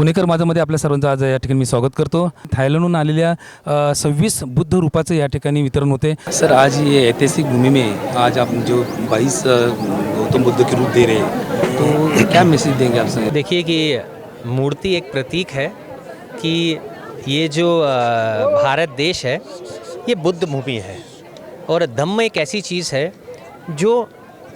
पुणेकर माझ्यामध्ये आपल्या सर्वांचं आज या ठिकाणी मी स्वागत करतो. थायलंडहून आलेल्या सव्वीस बुद्ध रूपाचं या ठिकाणी वितरण होते. सर आज ये ऐतिहासिक भूमि में आज आप जो बाईस गौतम बुद्ध के रूप दे रहे हैं तो क्या मैसेज देंगे आप सर? देखिए कि मूर्ति एक प्रतीक है कि ये जो भारत देश है ये बुद्ध भूमि है। और धम्म एक ऐसी चीज़ है जो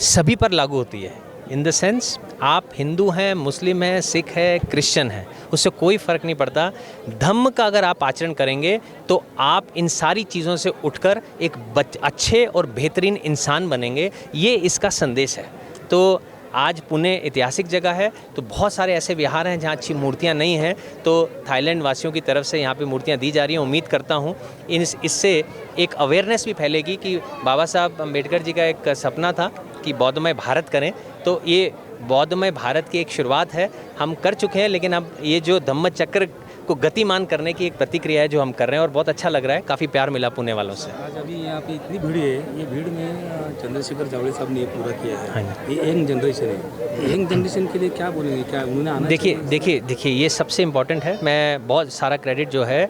सभी पर लागू होती है। इन द सेंस आप हिंदू हैं, मुस्लिम हैं, सिख है, क्रिश्चियन हैं, उससे कोई फ़र्क नहीं पड़ता। धम्म का अगर आप आचरण करेंगे तो आप इन सारी चीज़ों से उठकर एक बच, अच्छे और बेहतरीन इंसान बनेंगे, ये इसका संदेश है। तो आज पुणे ऐतिहासिक जगह है तो बहुत सारे ऐसे विहार हैं जहाँ अच्छी मूर्तियाँ नहीं हैं तो थाईलैंड वासियों की तरफ़ से यहाँ पे मूर्तियाँ दी जा रही हैं, उम्मीद करता हूँ। इन इससे एक अवेयरनेस भी फैलेगी कि बाबा साहब अंबेडकर जी का एक सपना था कि बौद्धमय भारत करें तो ये बौद्धमय भारत की एक शुरुआत है। हम कर चुके हैं लेकिन अब ये जो धम्म चक्र को गतिमान करने की एक प्रतिक्रिया है जो हम कर रहे हैं और बहुत अच्छा लग रहा है। काफ़ी प्यार मिला पुणे वालों से। आज अभी यहाँ पे इतनी भीड़ है ये भीड़ में चंद्रशेखर जावड़े साहब ने ये पूरा किया हाँ। है ये यंग जनरेशन है। यंग जनरेशन के लिए क्या बोलेंगे? क्या उन्होंने आना देखिए देखिए देखिए ये सबसे इम्पोर्टेंट है। मैं बहुत सारा क्रेडिट जो है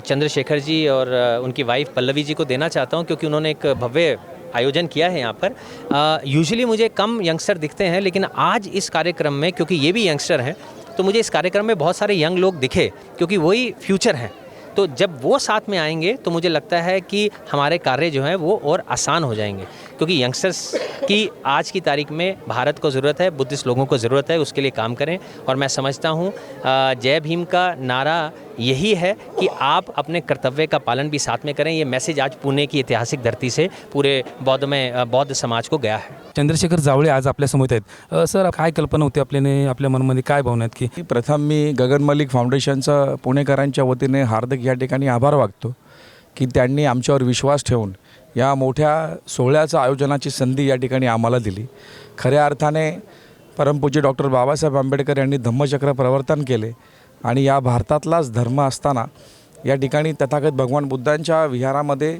चंद्रशेखर जी और उनकी वाइफ पल्लवी जी को देना चाहता हूँ क्योंकि उन्होंने एक भव्य आयोजन किया है यहाँ पर। यूजुअली मुझे कम यंगस्टर दिखते हैं, लेकिन आज इस कार्यक्रम में, क्योंकि ये भी यंगस्टर हैं तो मुझे इस कार्यक्रम में बहुत सारे यंग लोग दिखे, क्योंकि वही फ्यूचर हैं। तो जब वो साथ में आएँगे तो मुझे लगता है कि हमारे कार्य जो हैं, वो और आसान हो जाएँगे। क्योंकि यंगस्टर्स की आज की तारीख में भारत को ज़रूरत है बुद्धिस्ट लोगों को ज़रूरत है उसके लिए काम करें। और मैं समझता हूँ जय भीम का नारा यही है कि आप अपने कर्तव्य का पालन भी साथ में करें। ये मैसेज आज पुणे की ऐतिहासिक धरती से पूरे बौद्ध में बौद्ध समाज को गया है। चंद्रशेखर जावळे आज आपल्यासमोर आहेत. सर काय कल्पना होती आपल्याने आपल्या मनामध्ये काय भावना आहेत की? प्रथम मी गगन मलिक फाउंडेशनचं पुणेकरांच्या वतीने हार्दिक या ठिकाणी आभार वागतो की त्यांनी आमच्यावर विश्वास ठेवून या मोठ्या सोहळ्याचं आयोजनाची संधी या ठिकाणी आम्हाला दिली. खऱ्या अर्थाने परमपूज्य डॉक्टर बाबासाहेब आंबेडकर यांनी धम्मचक्र प्रवर्तन केले आणि या भारतातलाच धर्म असताना या ठिकाणी तथागत भगवान बुद्धांच्या विहारामध्ये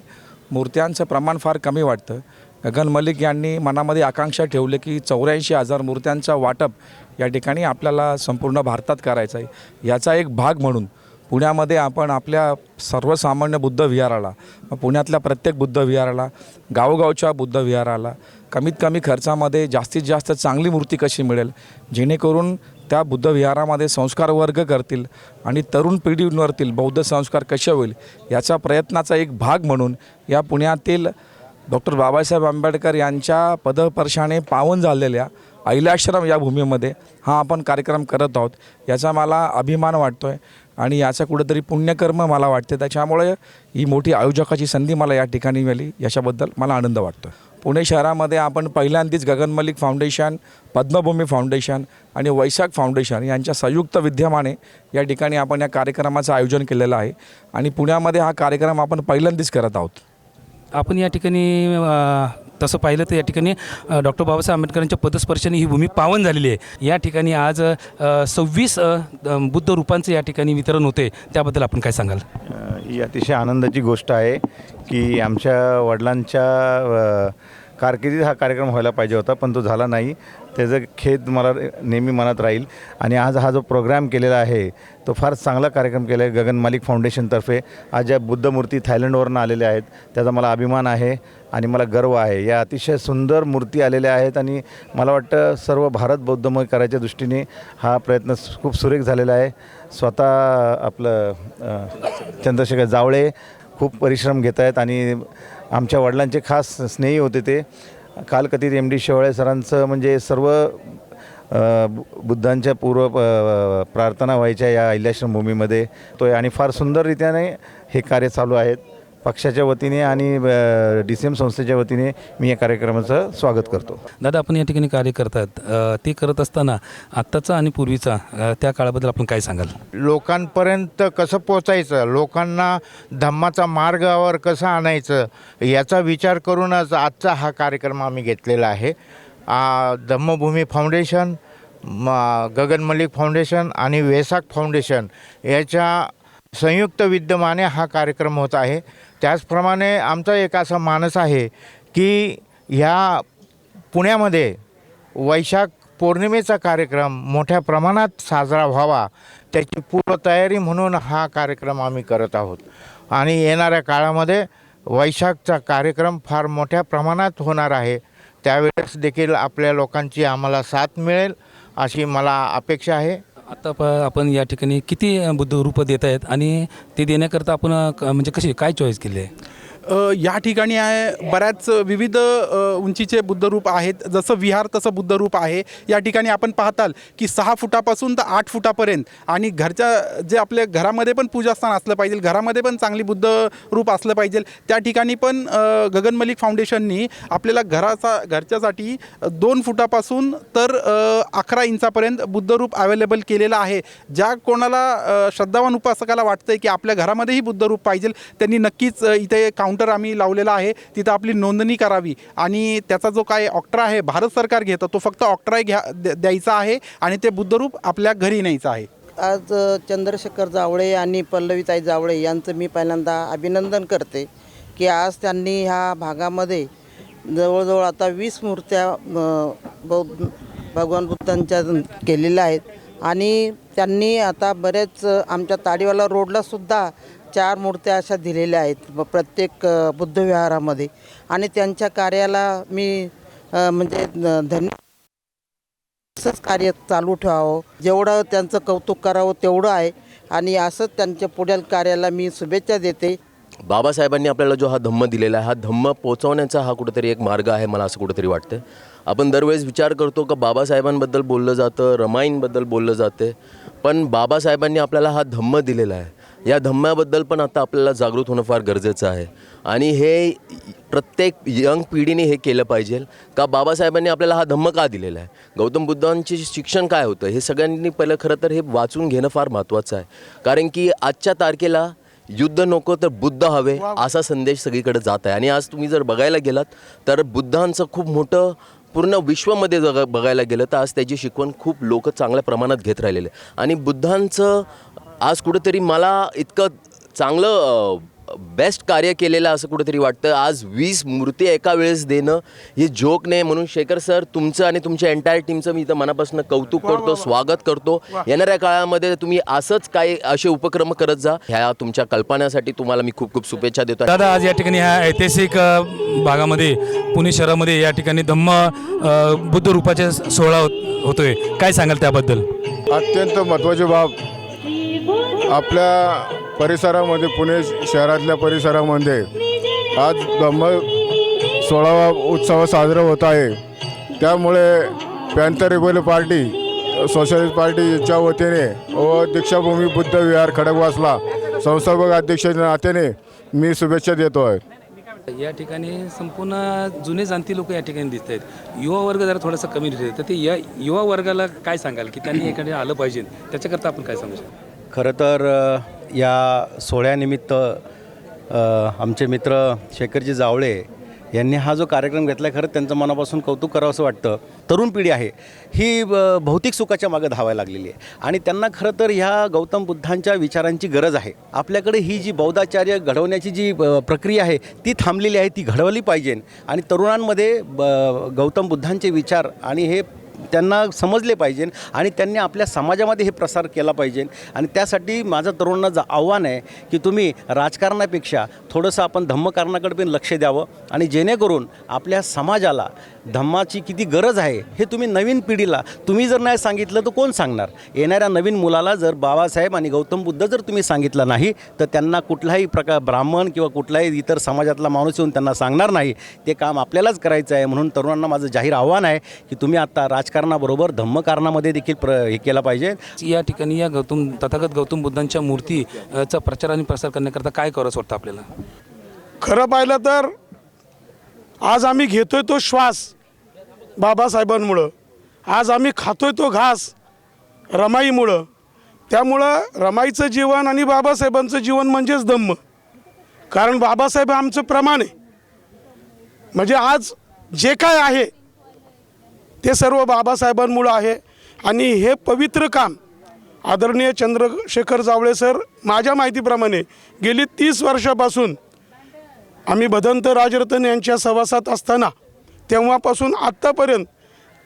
मूर्त्यांचं प्रमाण फार कमी वाटतं. गगन मलिक यांनी मनामध्ये आकांक्षा ठेवली की चौऱ्याऐंशी हजार मूर्त्यांचा वाटप या ठिकाणी आपल्याला संपूर्ण भारतात करायचं आहे. याचा एक भाग म्हणून पुण्यामध्ये आपण आपल्या सर्वसामान्य बुद्ध विहाराला पुण्यातल्या प्रत्येक बुद्ध विहाराला गावोगावच्या बुद्ध विहाराला कमीत कमी खर्चामध्ये जास्तीत जास्त चांगली मूर्ती कशी मिळेल जेणेकरून त्या बुद्ध विहारामध्ये संस्कार वर्ग करतील आणि तरुण पिढींवरतील बौद्ध संस्कार कसे होईल याचा प्रयत्नाचा एक भाग म्हणून या पुण्यातील डॉक्टर बाबासाहेब आंबेडकर यांच्या पदस्पर्शाने पावन झालेल्या ऐलाश्रम या भूमीमध्ये हा आपण कार्यक्रम करत आहोत. याचा मला अभिमान वाटतो आहे आणि याचं कुठंतरी पुण्यकर्म मला वाटते. त्याच्यामुळे ही मोठी आयोजकाची संधी मला या ठिकाणी मिळाली. याच्याबद्दल मला आनंद वाटतो पुणे शहरामध्ये आपण पहिल्यांदाच गगन मलिक फाउंडेशन पद्मभूमी फाउंडेशन आणि वैशाख फाउंडेशन यांच्या संयुक्त विद्यमाने या ठिकाणी आपण या कार्यक्रमाचं आयोजन केलेलं आहे. आणि पुण्यामध्ये हा कार्यक्रम आपण पहिल्यांदाच करत आहोत. आपण या ठिकाणी तसं पाहिलं तर या ठिकाणी डॉक्टर बाबासाहेब आंबेडकरांच्या पदस्पर्शाने ही भूमी पावन झालेली आहे. या ठिकाणी आज सव्वीस बुद्ध रूपांचं या ठिकाणी वितरण होते. त्याबद्दल आपण काय सांगाल? ही अतिशय आनंदाची गोष्ट आहे की आमच्या वडिलांच्या कारकिर्दीत हा कार्यक्रम व्हायला पाहिजे होता पण तो झाला नाही. त्याचं खेद मला नेहमी मनात राहील. आणि आज हा जो प्रोग्राम केलेला आहे तो फार चांगला कार्यक्रम केला आहे गगन मालिक फाउंडेशनतर्फे आज ज्या बुद्धमूर्ती थायलंडवरून आलेल्या आहेत त्याचा मला अभिमान आहे आणि मला गर्व आहे. या अतिशय सुंदर मूर्ती आलेल्या आहेत आणि मला वाटतं सर्व भारत बौद्धमय करायच्या दृष्टीने हा प्रयत्न खूप सुरेख झालेला आहे. स्वतः आपलं चंद्रशेखर जावळे खूप परिश्रम घेत आहेत आणि आमच्या वडिलांचे खास स्नेही होते ते. कालकथित एम डी शेवाळे सरांचं म्हणजे सर्व बु- बुद्धांच्या पूर्व प्रार्थना व्हायच्या या ऐल्याश्रम भूमीमध्ये तो आहे आणि फार सुंदररित्याने हे कार्य चालू आहेत. पक्षाच्या वतीने आणि डी सी एम संस्थेच्या वतीने मी या कार्यक्रमाचं स्वागत करतो. दादा आपण या ठिकाणी कार्य करतात. ते करत असताना आत्ताचा आणि पूर्वीचा त्या काळाबद्दल आपण काय सांगाल? लोकांपर्यंत कसं पोचायचं लोकांना धम्माचा मार्गावर कसं आणायचं? याचा विचार करूनच आजचा हा कार्यक्रम आम्ही घेतलेला आहे. धम्मभूमी फाउंडेशन म गगन मलिक फाउंडेशन आणि वेसाक फाउंडेशन याच्या संयुक्त विद्यमाने हा कार्यक्रम होत आहे. त्याचप्रमाणे आमचा एक असा मानस आहे की ह्या पुण्यामध्ये वैशाख पौर्णिमेचा कार्यक्रम मोठ्या प्रमाणात साजरा व्हावा त्याची पूर्वतयारी म्हणून हा कार्यक्रम आम्ही करत आहोत. आणि येणाऱ्या काळामध्ये वैशाखचा कार्यक्रम फार मोठ्या प्रमाणात होणार आहे. त्यावेळेस देखील आपल्या लोकांची आम्हाला साथ मिळेल अशी मला अपेक्षा आहे. आता प आपण या ठिकाणी किती बुद्ध रूपं देत आहेत आणि ते देण्याकरता आपण क- म्हणजे कशी काय चॉईस केली आहे? या ठिकाणी आहे बऱ्याच विविध उंचीचे बुद्धरूप आहेत. जसं विहार तसं बुद्धरूप आहे. या ठिकाणी आपण पाहताल की सहा फुटापासून तर आठ फुटापर्यंत आणि घरच्या जे आपल्या घरामध्ये पण पूजास्थान असलं पाहिजे घरामध्ये पण चांगली बुद्ध रूप असलं पाहिजे. त्या ठिकाणी पण गगन मलिक फाउंडेशननी आपल्याला घराचा घरच्यासाठी दोन फुटापासून तर अकरा इंचापर्यंत बुद्धरूप अवेलेबल केलेलं आहे. ज्या कोणाला श्रद्धावान उपासकाला वाटतंय की आपल्या घरामध्येही बुद्धरूप पाहिजे त्यांनी नक्कीच इथे इथे काउंटर आम्ही लावलेला आहे तिथं आपली नोंदणी करावी. आणि त्याचा जो काय ऑक्ट्रा आहे भारत सरकार घेतं तो फक्त ऑक्ट्रा घ्या द्यायचा आहे आणि ते बुद्धरूप आपल्या घरी न्यायचं आहे. आज चंद्रशेखर जावळे आणि पल्लवीताई जावळे यांचं मी पहिल्यांदा अभिनंदन करते की आज त्यांनी ह्या भागामध्ये जवळजवळ आता वीस मूर्त्या बौद्ध भगवान बुद्धांच्या केलेल्या आहेत. आणि त्यांनी आता बरेच आमच्या ताडीवाला रोडला सुद्धा चार मूर्त्या अशा दिलेल्या आहेत ब- प्रत्येक अ, बुद्धविहारामध्ये आणि त्यांच्या कार्याला मी अ, म्हणजे अ, धन्य असंच कार्य चालू ठेवावं. जेवढं त्यांचं कौतुक करावं तेवढं आहे. आणि असंच त्यांच्या पुढील कार्याला मी शुभेच्छा देते. बाबासाहेबांनी आपल्याला जो हा धम्म दिलेला आहे हा धम्म पोचवण्याचा हा कुठेतरी एक मार्ग आहे मला असं कुठेतरी वाटतं आपण दरवेळेस विचार करतो का बाबासाहेबांबद्दल बोललं जातं रमाईंबद्दल बोललं जाते पण बाबासाहेबांनी आपल्याला हा धम्म दिलेला आहे. या धम्म्याबद्दल पण आता आपल्याला जागृत होणं फार गरजेचं आहे. आणि हे प्रत्येक यंग पिढीने हे केलं पाहिजे. का बाबासाहेबांनी आपल्याला हा धम्म का दिलेला आहे? गौतम बुद्धांचे शिक्षण काय होतं? हे सगळ्यांनी पहिलं खरं तर हे वाचून घेणं फार महत्त्वाचं आहे. कारण की आजच्या तारखेला युद्ध नको तर बुद्ध हवे असा संदेश सगळीकडे जात आहे. आणि आज तुम्ही जर बघायला गेलात तर बुद्धांचं खूप मोठं पूर्ण विश्वमध्ये जग बघायला गेलं तर आज त्याची शिकवण खूप लोक चांगल्या प्रमाणात घेत राहिलेले. आहे. आणि बुद्धांचं आज कुठेतरी मला इतकं चांगलं बेस्ट कार्य केलेलं असं कुठेतरी वाटतं. आज वीस मूर्ती एका वेळेस देणं हे जोक नाही. म्हणून शेखर सर तुमचं आणि तुमच्या एंटायर टीमचं मी इथं मनापासून कौतुक करतो स्वागत करतो. येणाऱ्या काळामध्ये तुम्ही असंच काही असे उपक्रम करत जा. ह्या तुमच्या कल्पनासाठी तुम्हाला मी खूप खूप शुभेच्छा देतो. दादा आज या ठिकाणी ह्या ऐतिहासिक भागामध्ये पुणे शहरामध्ये या ठिकाणी धम्म बुद्ध रूपाचे सोहळा होत- होतोय. काय सांगाल त्याबद्दल? अत्यंत महत्त्वाची बाब आपल्या परिसरामध्ये पुणे शहरातल्या परिसरामध्ये आज ब्रह्म सोळावा उत्सव साजरा होत आहे. त्यामुळे पॅन्थर रिपब्लिक पार्टी सोशलिस्ट पार्टीच्या वतीने व दीक्षाभूमी बुद्ध विहार खडकवासला संस्थापक अध्यक्षाच्या नात्याने मी शुभेच्छा देतो आहे या ठिकाणी संपूर्ण जुने जाणती लोक या ठिकाणी दिसत आहेत. युवा वर्ग जरा थोडासा कमी दिसत आहे. तर ते या युवा वर्गाला काय सांगाल? की त्यांनी एखादे आलं पाहिजे. त्याच्याकरता आपण काय सांगू शकतो? खरं तर या सोहळ्यानिमित्त आमचे मित्र शेखरजी जावळे यांनी हा जो कार्यक्रम घेतला खरं त्यांचं मनापासून कौतुक करावं असं वाटतं. तरुण पिढी आहे. ही भौतिक सुखाच्या मागे धावायला लागलेली आहे. आणि त्यांना खरं तर ह्या गौतम बुद्धांच्या विचारांची गरज आहे. आपल्याकडे ही जी बौद्धाचार्य घडवण्याची जी प्रक्रिया आहे ती थांबलेली आहे ती घडवली पाहिजे. आणि तरुणांमध्ये ब गौतम बुद्धांचे विचार आणि हे त्यांना समजले पाहिजे आणि त्यांनी आपल्या समाजामध्ये हे प्रसार केला पाहिजे. आणि त्यासाठी माझं तरुणांना जा आव्हान आहे की तुम्ही राजकारणापेक्षा थोडंसं आपण धम्मकारणाकडे पण लक्ष द्यावं आणि जेणेकरून आपल्या समाजाला धम्माची किती गरज आहे हे तुम्ही नवीन पिढीला तुम्ही जर नाही सांगितलं तर कोण सांगणार? येणाऱ्या नवीन मुलाला जर बाबासाहेब आणि गौतम बुद्ध जर तुम्ही सांगितलं नाही तर त्यांना कुठलाही प्रकार ब्राह्मण किंवा कुठलाही इतर समाजातला माणूस येऊन त्यांना सांगणार नाही. ते काम आपल्यालाच करायचं आहे म्हणून तरुणांना माझं जाहीर आव्हान आहे की तुम्ही आता राजकारणाबरोबर धम्मकारणामध्ये देखील प्र हे केलं पाहिजे. या ठिकाणी या गौतम तथागत गौतम बुद्धांच्या मूर्ती अ, चा प्रचार आणि प्रसार करण्याकरता काय असं वाटतं आपल्याला? खरं पाहिलं तर आज आम्ही घेतोय तो श्वास. बाबासाहेबांमुळं. आज आम्ही खातोय तो घास रमाईमुळं. त्यामुळं रमाईचं जीवन आणि बाबासाहेबांचं जीवन म्हणजेच धम्म. कारण बाबासाहेब आमचं प्रमाण आहे. म्हणजे आज जे काय आहे ते सर्व बाबासाहेबांमुळं आहे. आणि हे पवित्र काम आदरणीय चंद्रशेखर जावळे सर माझ्या माहितीप्रमाणे गेली तीस वर्षापासून आम्ही भदंत राजरतन यांच्या सहवासात असताना तेव्हापासून आत्तापर्यंत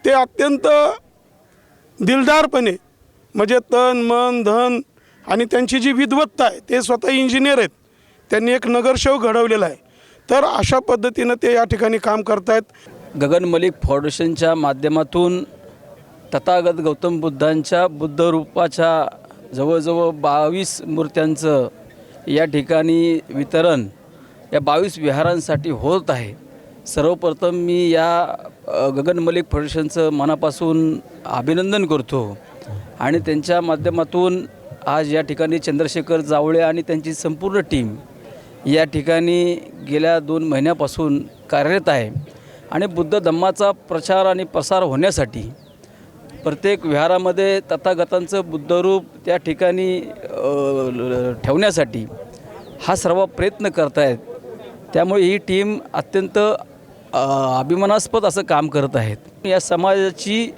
ते अत्यंत दिलदारपणे म्हणजे तन मन धन आणि त्यांची जी विद्वत्ता आहे ते स्वतः इंजिनियर आहेत. त्यांनी एक नगरसेवक घडवलेला आहे. तर अशा पद्धतीनं ते या ठिकाणी काम करतायत. गगन मलिक फाउंडेशनच्या माध्यमातून तथागत गौतम बुद्धांच्या बुद्धरूपाच्या जवळजवळ बावीस मूर्त्यांचं या ठिकाणी वितरण या बावीस विहारांसाठी होत आहे. सर्वप्रथम मी या गगन मलिक फाउंडेशनचं मनापासून अभिनंदन करतो. आणि त्यांच्या माध्यमातून आज या ठिकाणी चंद्रशेखर जावळे आणि त्यांची संपूर्ण टीम या ठिकाणी गेल्या दोन महिन्यापासून कार्यरत आहे. आणि बुद्ध धम्माचा प्रचार आणि प्रसार होण्यासाठी प्रत्येक विहारामध्ये तथागतांचं बुद्धरूप त्या ठिकाणी ठेवण्यासाठी हा सर्व प्रयत्न करत आहेत त्यामुळे ही टीम अत्यंत अभिमानास्पद असं काम करत आहेत. या समाजाची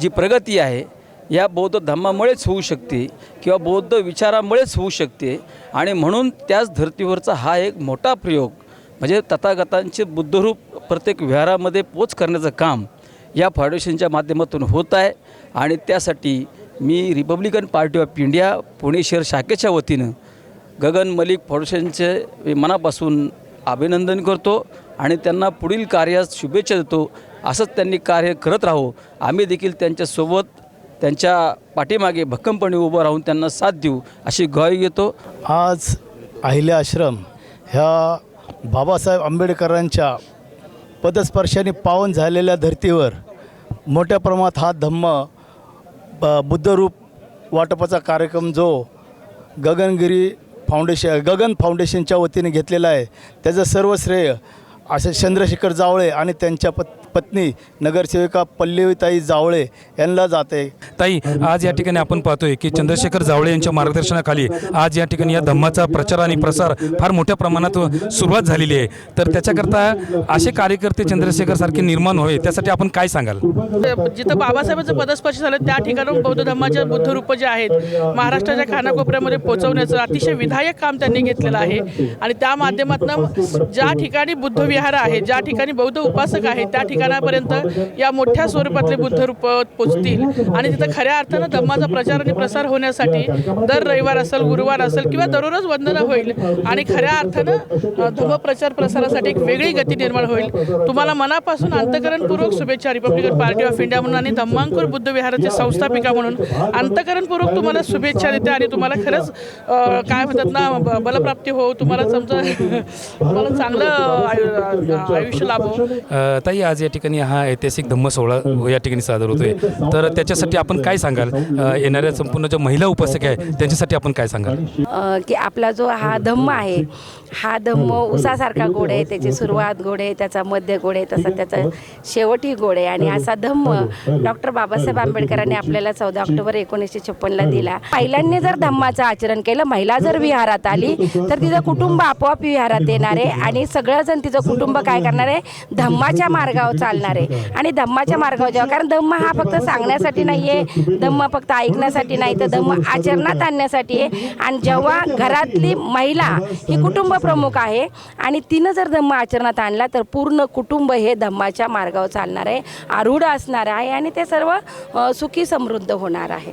जी प्रगती आहे या बौद्ध धम्मामुळेच होऊ शकते किंवा बौद्ध विचारामुळेच होऊ शकते आणि म्हणून त्याच धर्तीवरचा हा एक मोठा प्रयोग म्हणजे तथागतांचे बुद्धरूप प्रत्येक विहारामध्ये पोच करण्याचं काम या फाउंडेशनच्या माध्यमातून होत आहे आणि त्यासाठी मी Republican Party of India Pune शहर शाखेच्या वतीनं गगन मलिक फाउंडेशनचे मनापासून अभिनंदन करतो आणि त्यांना पुढील कार्यास शुभेच्छा देतो. असंच त्यांनी कार्य करत राहो. आम्ही देखील त्यांच्यासोबत त्यांच्या पाठीमागे भक्कमपणे उभं राहून त्यांना साथ देऊ अशी ग्वाही घेतो. आज अहिल्या आश्रम ह्या बाबासाहेब आंबेडकरांच्या पदस्पर्शाने पावन झालेल्या धर्तीवर मोठ्या प्रमाणात हा धम्म ब- बुद्धरूप वाटपाचा कार्यक्रम जो गगनगिरी फाउंडेशन गगन फाउंडेशनच्या वतीने घेतलेला आहे. त्याचं सर्व श्रेय असे चंद्रशेखर जावळे आणि त्यांच्या पत् पत्नी नगरसेविका पल्लवीताई जावळे यांना जाते. ताई आज या ठिकाणी आपण पाहतोय की चंद्रशेखर जावळे यांच्या मार्गदर्शनाखाली आज या ठिकाणी या धम्माचा प्रचार आणि प्रसार फार मोठ्या प्रमाणात सुरुवात झालेली आहे. तर त्याच्याकरता असे कार्यकर्ते चंद्रशेखर सारखे निर्माण होय त्यासाठी आपण काय सांगाल? जिथं बाबासाहेबांचं पदस्पर्श झालं त्या ठिकाणी बौद्ध धर्माच्या बुद्धरूप जे आहेत महाराष्ट्राच्या कानाकोपऱ्यामध्ये पोहोचवण्याचं अतिशय विधायक काम त्यांनी घेतलेलं आहे. आणि त्या माध्यमातून ज्या ठिकाणी बुद्ध विहार आहे ज्या ठिकाणी बौद्ध उपासक आहेत त्या ठिकाणापर्यंत या मोठ्या स्वरूपातले बुद्धरूप पोचतील. आणि तिथं खऱ्या अर्थानं धम्माचा प्रचार आणि प्रसार होण्यासाठी दर रविवार असेल गुरुवार असेल किंवा दररोज वंदना होईल आणि खऱ्या अर्थानं धम्म प्रचार प्रसारासाठी एक वेगळी गती निर्माण होईल. तुम्हाला मनापासून अंतकरणपूर्वक शुभेच्छा. रिपब्लिकन पार्टी ऑफ इंडिया म्हणून आणि धम्मांकुर बुद्ध विहाराचे संस्थापिका म्हणून अंतकरणपूर्वक तुम्हाला शुभेच्छा देते आणि तुम्हाला खरंच काय म्हणतात ना बलप्राप्ती हो तुम्हाला समजा तुम्हाला चांगलं आयुष्य लाभो. ताई आज या ठिकाणी हा ऐतिहासिक धम्म सोहळा या ठिकाणी सादर होतोय. तर त्याच्यासाठी आपण काय सांगाल? येणाऱ्या संपूर्ण ज्या महिला उपासक आहे त्यांच्यासाठी आपण काय सांगाल? की आपला जो हा धम्म आहे हा धम्म उसासारखा गोड आहे त्याची सुरुवात गोड आहे त्याचा मध्य गोड आहे तसा त्याचा शेवटही गोड आहे. आणि असा धम्म डॉक्टर बाबासाहेब आंबेडकरांनी आपल्याला चौदा ऑक्टोबर एकोणीसशे छप्पनला दिला. महिलांनी जर धम्माचं आचरण केलं महिला जर विहारात आली तर तिचं कुटुंब आपोआप विहारात येणार आहे. आणि सगळंजण तिचं कुटुंब काय करणार आहे? धम्माच्या मार्गावर चालणार आहे. आणि धम्माच्या मार्गावर जेव्हा कारण धम्म हा फक्त सांगण्यासाठी नाही आहे धम्म फक्त ऐकण्यासाठी नाही. तर धम्म आचरणात आणण्यासाठी आहे. आणि जेव्हा घरातली महिला ही कुटुंब प्रमुख आहे आणि तिनं जर धम्म आचरणात आणला तर पूर्ण कुटुंब हे धम्माच्या मार्गावर चालणार आहे. आरूढ असणार आहे आणि ते सर्व सुखी समृद्ध होणार आहे.